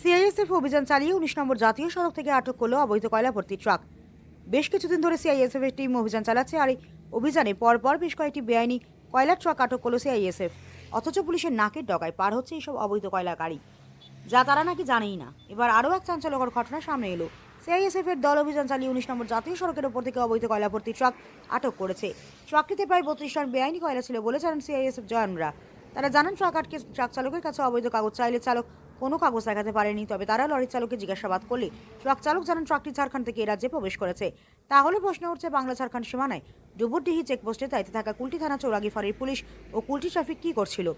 CISF অভিযান চালিয়ে উনিশ নম্বর জাতীয় সড়ক থেকে আটক করল অবৈধ কয়লা ভর্তি ট্রাক। বেশ কিছুদিন ধরে সিআইএসএফ এর টিম অভিযান চালাচ্ছে আর এই অভিযানে পরপর বেশ কয়েকটি বেআইনি কয়লার ট্রাক আটক করল সিআইএসএফ। অথচ পুলিশের নাকের ডগায় পার হচ্ছে এইসব অবৈধ কয়লা গাড়ি যা তারা নাকি জানেই না। এবার আরও এক চাঞ্চল্যকর ঘটনা সামনে এলো। সিআইএসএফ এর দল অভিযান চালিয়ে উনিশ নম্বর জাতীয় সড়কের ওপর থেকে অবৈধ কয়লা ভর্তি ট্রাক আটক করেছে। ট্রাকটিতে প্রায় বত্রিশ টন বেআইনি কয়লা ছিল বলে জানান সিআইএসএফ জওয়ানরা। তারা জানান ট্রাক আটকে ট্রাক চালকের কাছে অবৈধ কাগজ চাইলে চালক কোনো কাগজ দেখাতে পারেনি, তবে তারা লরির চালককে জিজ্ঞাসাবাদ করলে ট্রাক চালক জানান ট্রাকটি ঝাড়খণ্ড থেকে রাজ্যে প্রবেশ করেছে। তাহলে প্রশ্ন উঠছে বাংলা ঝাড়খণ্ড সীমানায় ডুবুরডিহি চেকপোস্টে দায়িত্বে থাকা কুলটি থানা চৌরাগি ফাঁড়ির পুলিশ ও কুলটি ট্রাফিক কী করছিল?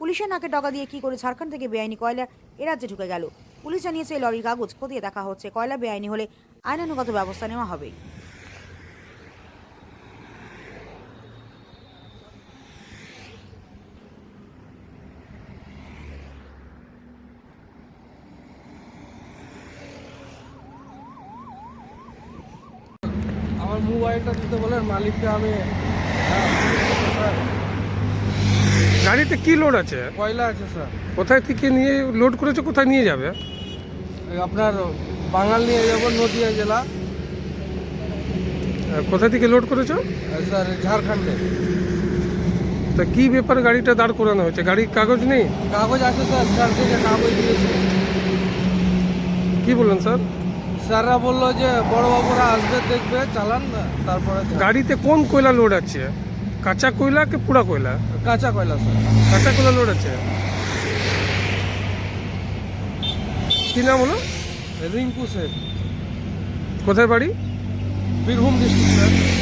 পুলিশের নাকে ডগা দিয়ে কী করে ঝাড়খণ্ড থেকে বেআইনি কয়লা এ রাজ্যে ঢুকে গেল? পুলিশ জানিয়েছে লরির কাগজ খতিয়ে দেখা হচ্ছে। কয়লা বেআইনি হলে আইনানুগত ব্যবস্থা নেওয়া হবে। মোবাইলটা দিতে বলেন মালিককে আমি হ্যাঁ, গাড়িতে কি লোড আছে? কয়লা আছে স্যার? কোথায় থেকে নিয়ে লোড করেছে কোথায় নিয়ে যাবে? আপনার বাঙাল নিয়ে যাব নদিয়া জেলা। কোথায় থেকে লোড করেছ? স্যার ঝাড়খণ্ডে। তা কি ব্যাপারে গাড়িটা দাঁড় করানো হয়েছে? গাড়ির কাগজ নেই? কাগজ আছে স্যার স্যার থেকে কাগজ দিয়েছে। কি বললেন স্যার? স্যাররা বলল যে বড়বাবুরা আসবে দেখবে চালান না তারপরে গাড়িতে কোন কয়লা লোড আছে? কাঁচা কয়লা কি পুরা কয়লা? কাঁচা কয়লা স্যার। কাঁচা কয়লা লোড আছে? কি নাম হলো? রিঙ্কু শেখ কোথায় বাড়ি? Birbhum district sir.